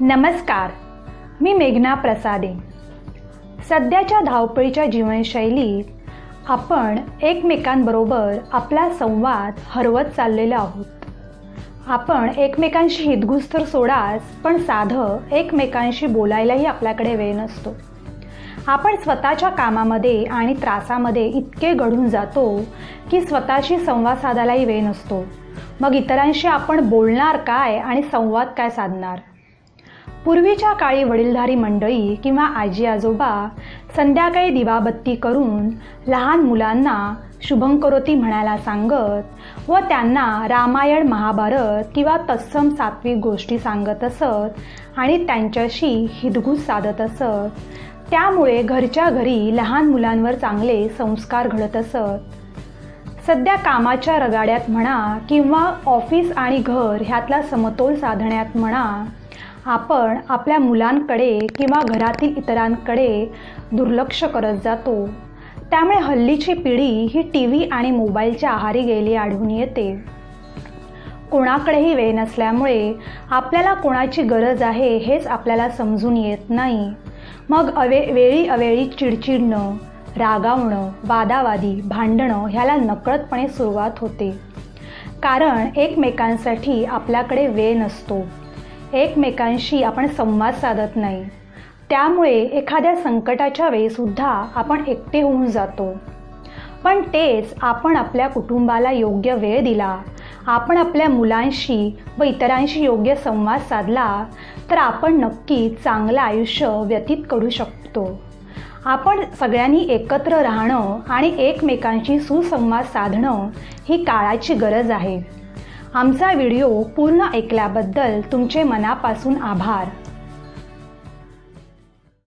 नमस्कार मी मेघना प्रसादे. सध्याच्या धावपळीच्या जीवनशैलीत आपण एकमेकांबरोबर आपला संवाद हरवत चाललेलो आहोत. आपण एकमेकांशी हितगुस्तर तर सोडाच पण साधं एकमेकांशी बोलायलाही आपल्याकडे वेळ नसतो. आपण स्वतःच्या कामामध्ये आणि त्रासामध्ये इतके घडून जातो की स्वतःशी संवाद साधायलाही वेळ नसतो. मग इतरांशी आपण बोलणार काय आणि संवाद काय साधणार? पूर्वीच्या काळी वडीलधारी मंडळी किंवा आजी आजोबा संध्याकाळी दिवाबत्ती करून लहान मुलांना शुभंकरोती म्हणायला सांगत व त्यांना रामायण महाभारत किंवा तत्सम सात्विक गोष्टी सांगत असत आणि त्यांच्याशी हितगुज साधत असत. त्यामुळे घरच्या घरी लहान मुलांवर चांगले संस्कार घडत असत. सध्या कामाच्या रगाड्यात म्हणा किंवा ऑफिस आणि घर ह्यातला समतोल साधण्यात म्हणा आपण आपल्या मुलांकडे किंवा घरातील इतरांकडे दुर्लक्ष करत जातो. त्यामुळे हल्लीची पिढी ही टी व्ही आणि मोबाईलच्या आहारी गेली आढळून येते. कोणाकडेही वेळ नसल्यामुळे आपल्याला कोणाची गरज आहे हेच आपल्याला समजून येत नाही. मग अवे वेळी अवेळी चिडचिडणं रागावणं वादावादी भांडणं ह्याला नकळतपणे सुरुवात होते. कारण एकमेकांसाठी आपल्याकडे वेळ नसतो. एकमेकांशी आपण संवाद साधत नाही. त्यामुळे एखाद्या संकटाच्या वेळीसुद्धा आपण एकटे होऊन जातो. पण तेच आपण आपल्या कुटुंबाला योग्य वेळ दिला आपण आपल्या मुलांशी व इतरांशी योग्य संवाद साधला तर आपण नक्की चांगलं आयुष्य व्यतीत करू शकतो. आपण सगळ्यांनी एकत्र राहणं आणि एकमेकांशी सुसंवाद साधणं ही काळाची गरज आहे. आमचा व्हिडिओ पूर्ण ऐकल्याबद्दल तुमचे मनापासून आभार.